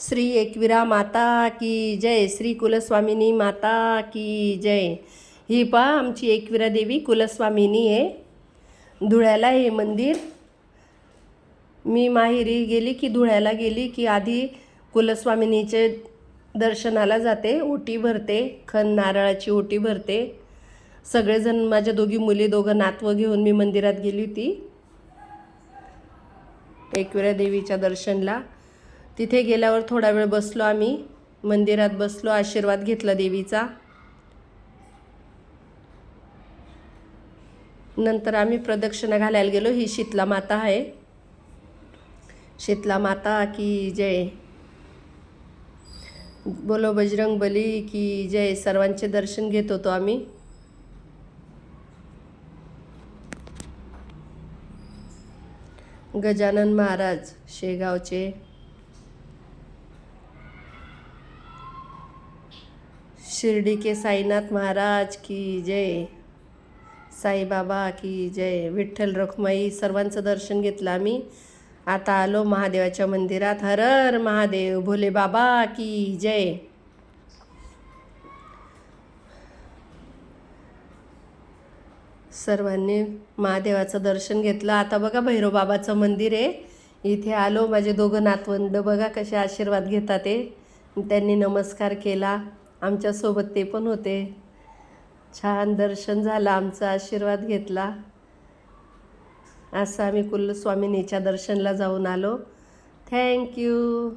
श्री एकविरा माता की जय श्री कुलस्वामिनी माता की जय. ही पा आमची एकविरा देवी कुलस्वामिनी आहे. धुळ्याला हे मंदिर. मी माहेरी गेली की धुळ्याला गेली की आधी कुलस्वामिनीचे दर्शनाला जाते ओटी भरते खन नारळाची ओटी भरते. सगळेजण माझ्या दोघी मुली दोघं नातवं घेऊन मी मंदिरात गेली होती. एकविरा देवीच्या दर्शनला. तिथे गेल्यावर थोडा वेळ बसलो आम्ही. मंदिरात बसलो आशीर्वाद घेतला देवीचा. नंतर आम्ही प्रदक्षिणा घालायला गेलो. ही शीतला माता आहे. शीतला माता की जय. बोलो बजरंग बली की जय. सर्वांचे दर्शन घेत होतो आम्ही. गजानन महाराज शेगावचे. शिर्डी के साईनाथ महाराज की जय. साईबाबा की जय. विठ्ठल रखुमाई सर्वांचं दर्शन घेतलं आम्ही. आता आलो महादेवाच्या मंदिरात. हर हर महादेव भोले बाबा की जय. सर्वांनी महादेवाचं दर्शन घेतलं. आता बघा भैरवबाबाचं मंदिर आहे. इथे आलो. माझे दोघं नातवंड बघा कसे आशीर्वाद घेतात ते त्यांनी नमस्कार केला. आमच्यासोबत ते पण होते. छान दर्शन झालं आमचा आशीर्वाद घेतला. असं आम्ही कुल्लस्वामिनीच्या दर्शनला जाऊन आलो. थँक्यू